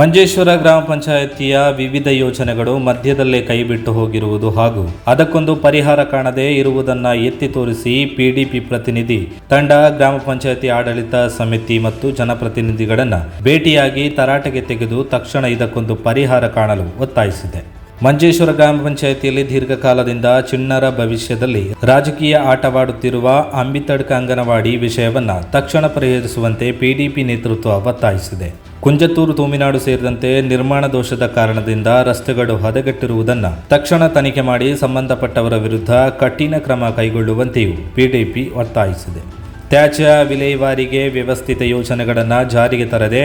ಮಂಜೇಶ್ವರ ಗ್ರಾಮ ಪಂಚಾಯಿತಿಯ ವಿವಿಧ ಯೋಜನೆಗಳು ಮಧ್ಯದಲ್ಲೇ ಕೈಬಿಟ್ಟು ಹೋಗಿರುವುದು ಹಾಗೂ ಅದಕ್ಕೊಂದು ಪರಿಹಾರ ಕಾಣದೇ ಇರುವುದನ್ನ ಎತ್ತಿ ತೋರಿಸಿ ಪಿಡಿಪಿ ಪ್ರತಿನಿಧಿ ತಂಡ, ಗ್ರಾಮ ಪಂಚಾಯಿತಿ ಆಡಳಿತ ಸಮಿತಿ ಮತ್ತು ಜನಪ್ರತಿನಿಧಿಗಳನ್ನು ಭೇಟಿಯಾಗಿ ತರಾಟೆಗೆ ತೆಗೆದು ತಕ್ಷಣ ಇದಕ್ಕೊಂದು ಪರಿಹಾರ ಕಾಣಲು ಒತ್ತಾಯಿಸಿದೆ. ಮಂಜೇಶ್ವರ ಗ್ರಾಮ ಪಂಚಾಯಿತಿಯಲ್ಲಿ ದೀರ್ಘಕಾಲದಿಂದ ಚಿಣ್ಣರ ಭವಿಷ್ಯದಲ್ಲಿ ರಾಜಕೀಯ ಆಟವಾಡುತ್ತಿರುವ ಅಂಬಿತಡ್ಕ ಅಂಗನವಾಡಿ ವಿಷಯವನ್ನ ತಕ್ಷಣ ಪರಿಹರಿಸುವಂತೆ ಪಿಡಿಪಿ ನೇತೃತ್ವ ಒತ್ತಾಯಿಸಿದೆ. ಕುಂಜತ್ತೂರು, ತೂಮಿನಾಡು ಸೇರಿದಂತೆ ನಿರ್ಮಾಣ ದೋಷದ ಕಾರಣದಿಂದ ರಸ್ತೆಗಳು ಹದಗೆಟ್ಟಿರುವುದನ್ನು ತಕ್ಷಣ ತನಿಖೆ ಮಾಡಿ ಸಂಬಂಧಪಟ್ಟವರ ವಿರುದ್ಧ ಕಠಿಣ ಕ್ರಮ ಕೈಗೊಳ್ಳುವಂತೆಯೂ ಪಿಡಿಪಿ ಒತ್ತಾಯಿಸಿದೆ. ತ್ಯಾಜ್ಯ ವಿಲೇವಾರಿಗೆ ವ್ಯವಸ್ಥಿತ ಯೋಜನೆಗಳನ್ನು ಜಾರಿಗೆ ತರದೆ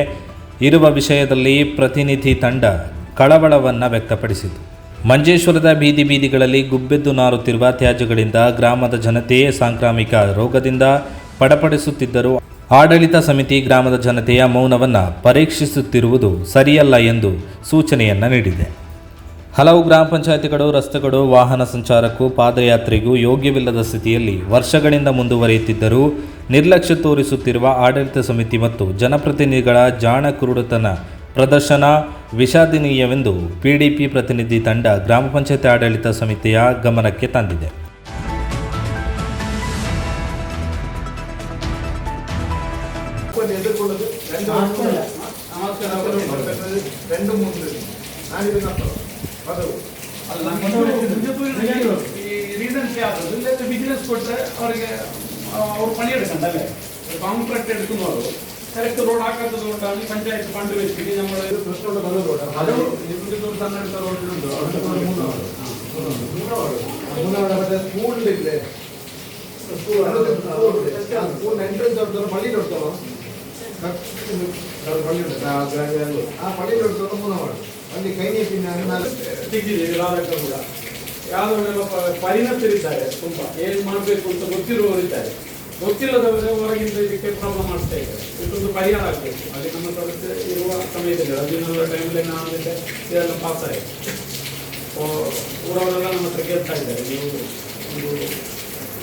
ಇರುವ ವಿಷಯದಲ್ಲಿ ಪ್ರತಿನಿಧಿ ತಂಡ ಕಳವಳವನ್ನು ವ್ಯಕ್ತಪಡಿಸಿತು. ಮಂಜೇಶ್ವರದ ಬೀದಿ ಬೀದಿಗಳಲ್ಲಿ ಗುಬ್ಬೆದ್ದು ನಾರುತ್ತಿರುವ ತ್ಯಾಜ್ಯಗಳಿಂದ ಗ್ರಾಮದ ಜನತೆಯೇ ಸಾಂಕ್ರಾಮಿಕ ರೋಗದಿಂದ ಪಡಪಡಿಸುತ್ತಿದ್ದರು ಆಡಳಿತ ಸಮಿತಿ ಗ್ರಾಮದ ಜನತೆಯ ಮೌನವನ್ನು ಪರೀಕ್ಷಿಸುತ್ತಿರುವುದು ಸರಿಯಲ್ಲ ಎಂದು ಸೂಚನೆಯನ್ನ ನೀಡಿದೆ. ಹಲವು ಗ್ರಾಮ ಪಂಚಾಯತಿಗಳು, ರಸ್ತೆಗಳು, ವಾಹನ ಸಂಚಾರಕ್ಕೂ ಪಾದಯಾತ್ರೆಗೂ ಯೋಗ್ಯವಿಲ್ಲದ ಸ್ಥಿತಿಯಲ್ಲಿ ವರ್ಷಗಳಿಂದ ಮುಂದುವರಿಯುತ್ತಿದ್ದರೂ ನಿರ್ಲಕ್ಷ್ಯ ತೋರಿಸುತ್ತಿರುವ ಆಡಳಿತ ಸಮಿತಿ ಮತ್ತು ಜನಪ್ರತಿನಿಧಿಗಳ ಜಾಣ ಕುರುಡುತನ ಪ್ರದರ್ಶನ ವಿಷಾದನೀಯವೆಂದು ಪಿಡಿಪಿ ಪ್ರತಿನಿಧಿ ತಂಡ ಗ್ರಾಮ ಪಂಚಾಯತ್ ಆಡಳಿತ ಸಮಿತಿಯ ಗಮನಕ್ಕೆ ತಂದಿದೆ. ಕೊಟ್ಟರೆ ಅವರಿಗೆ ಅವ್ರು ಪಣಿ ಕಾಂಟ್ರಾಕ್ಟ್ ಕರೆಕ್ಟ್ ರೋಡ್ ಹಾಕದ್ದು ಉಂಟು ಅಲ್ಲಿ ಪಂಚಾಯತ್ ಫಂಡ್ ವೆಚ್ಚಿಗೆ ನಮ್ಮ ಕೃಷ್ಣೋಡ ಬಂದು ರೋಡ್ ಅದು ನಿಮ್ದು ಕನ್ನಡ ರೋಡ್ ಉಂಟು ಮತ್ತೆ ಸ್ಕೂಲ್ ಇದೆ. ಸ್ಕೂಲ್ ಎಂಟ್ರೆನ್ಸ್ ಹೊಡ್ತಾರೆ ಪಳ್ಳಿ ಹೊಡ್ತಾರೋ ಪಳ್ಳಿ ಆ ಪಳ್ಳಿ ಹೊಡ್ತಾರೆ ಮುನ್ನೋಡ ಅಲ್ಲಿ ಕೈ ನೀಪಿನ ಸಿಕ್ಕಿದ್ದೀವಿ ರಾಧಕ ಕೂಡ. ಯಾವುದೋ ಪರಿಣತರಿದ್ದಾರೆ. ತುಂಬಾ. ಏನ್ ಮಾಡಬೇಕು ಅಂತ ಗೊತ್ತಿರುವವರು ಇದ್ದಾರೆ ಗೊತ್ತಿಲ್ಲದವರು ಹೊರಗಿಂದ ಇದಕ್ಕೆ ಪ್ರಾಬ್ಲಮ್ ಮಾಡ್ತಾ ಇದ್ದಾರೆ. ಇದೊಂದು ಪರಿಹಾರ ಆಗಬೇಕು. ಅಲ್ಲಿ ನಮ್ಮ ಸದಸ್ಯ ಇರುವ ಸಮಯದಲ್ಲಿ ಟೈಮ್ ಟೈಮಲ್ಲಿ ನಾನು ಇದೆಲ್ಲ ಪಾಸ್ ಆಯಿತು. ಊರವರೆಲ್ಲ ನಮ್ಮ ಹತ್ರ ಕೇಳ್ತಾ ಇದ್ದಾರೆ. ನೀವು ಒಂದು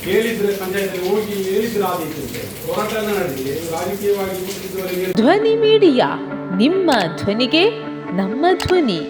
ಹೇಳಿದ್ರೆ ಪಂಚಾಯತ್ ಹೋಗಿ ಹೇಳಿದ್ರೆ ಆದೀತು ಹೋರಾಟ ಎಲ್ಲ ನಡೆದಿದೆ ರಾಜಕೀಯವಾಗಿ ಧ್ವನಿ ಮೀಡಿಯಾ, ನಿಮ್ಮ ಧ್ವನಿಗೆ ನಮ್ಮ ಧ್ವನಿ.